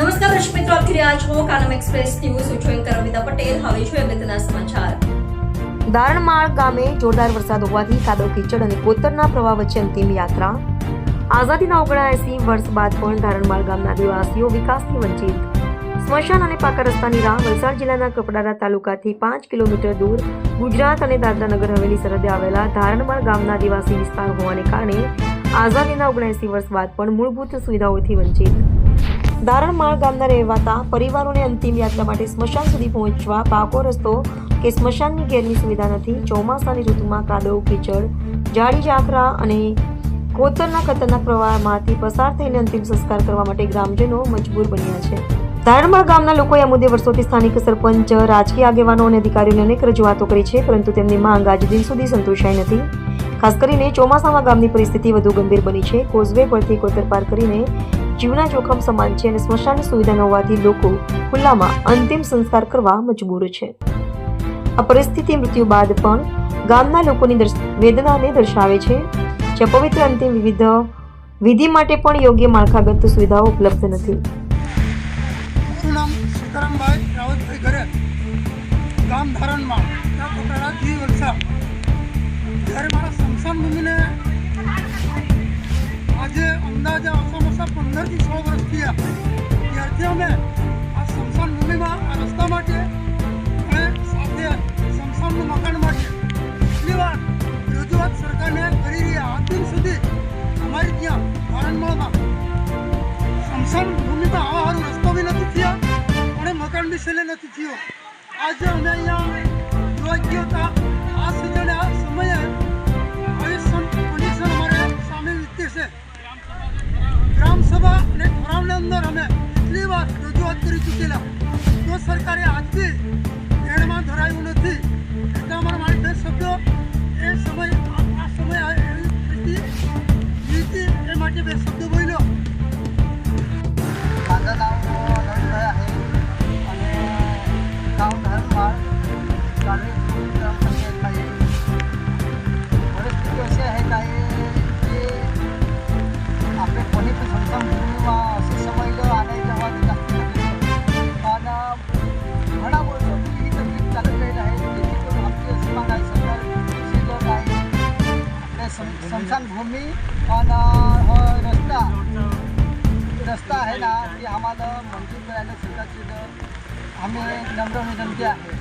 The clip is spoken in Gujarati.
નમસ્કાર દર્શક મિત્રો, આપ જોઈ રહ્યા છો કાનમ એક્સપ્રેસ ન્યૂઝ હું છું એન્કર અમિતા પટેલ. હવે છું અગત્યના સમાચાર. દારણમાળ ગામે જોરદાર વરસાદ હોવાથી કાદવ કીચડ અને કોતરના પ્રવાહ વચ્ચે અંતિમ યાત્રા. આઝાદીના ઓગણએસી વર્ષ બાદ પણ ધારણમાળ ગામના આદિવાસીઓ વિકાસથી વંચિત. સ્મશાન અને પાકા રસ્તાની રાહ વલસાડ જિલ્લાના કપડારા તાલુકાથી પાંચ કિલોમીટર દૂર ગુજરાત અને દાદરાનગર હવેલી સરહદે આવેલા ધારણમાળ ગામના આદિવાસી વિસ્તાર હોવાને કારણે આઝાદીના ઓગણએસી વર્ષ બાદ પણ મૂળભૂત સુવિધાઓથી વંચિત. દારણમાળ ગામના રહેવાતા પરિવારોને અંતિમ યાત્રા માટે સ્મશાન સુધી પહોંચવા પાકો રસ્તો કે સ્મશાનની ઘેરની સુવિધા નથી, ચોમાસાની ઋતુમાં કાદવ, કીચડ જાડી જાખરા અને કોતરના ખતરનાક પ્રવાહમાંથી પસાર થઈને અંતિમ સંસ્કાર કરવા માટે ગ્રામજનો મજબૂર બન્યા છે. ધારણમાળ ગામના લોકોએ આ મુદ્દે વર્ષોથી સ્થાનિક સરપંચ, રાજકીય આગેવાનો અને અધિકારીઓને અનેક રજૂઆતો કરી છે, પરંતુ તેમની માંગ આજ દિન સુધી સંતોષાઈ નથી. ખાસ કરીને ચોમાસામાં ગામની પરિસ્થિતિ વધુ ગંભીર બની છે. કોઝવે પરથી કોતર પાર કરીને જીવના જોખમ સમાન છે અને સ્મશાનની સુવિધા ન હોવાથી લોકો ખુલ્લામાં અંતિમ સંસ્કાર કરવા મજબૂર છે. આ પરિસ્થિતિ મૃત્યુ બાદ પણ ગામના લોકોની વેદનાને દર્શાવે છે. જે પવિત્ર અંતિમ વિવિધ વિધિ માટે પણ યોગ્ય માળખાગત સુવિધાઓ ઉપલબ્ધ નથી. ગામ ધારણમાં. ત્યાં પોતાના જી વર્ષા જ્યારે મારા સ્મશાન ભૂમિને ઓછામાં સો થયા ત્યારથી અમે આ સ્મશાન ભૂમિમાં આ રસ્તા માટે અને સાથે સ્મશાનનું મકાન માટે એટલી વાર રજૂઆત સરકારને કરી રહ્યા આ દિન સુધી અમારી ત્યાં ધારણમાળમાં સ્મશાન ભૂમિમાં આવા સારું રસ્તો બી નથી થયા અને મકાન બી છેલ્લે નથી થયો. આજે અમે અહીંયા જોવા ગયો હતા અને ઠરાવની અંદર અમે એટલી વાર રજૂઆત કરી ચૂકેલા તો સરકારે આજથી ધ્યાનમાં ધરાયું નથી એટલે અમારા મારી બે શબ્દો એ સમય આ આ સમય આ એવી સ્થિતિ વીતી એ માટે બે શબ્દો બોલ્યો माझं नाव नरेंद्र आहे आणि गाव धरणमाळ तालुका ग्रामपंचायत स्मशानभूमी आणि हो, रस्ता. रस्ता आहे ना की आम्हाला मंजूर करायला सरकारची आम्ही नम्र विनंती आहे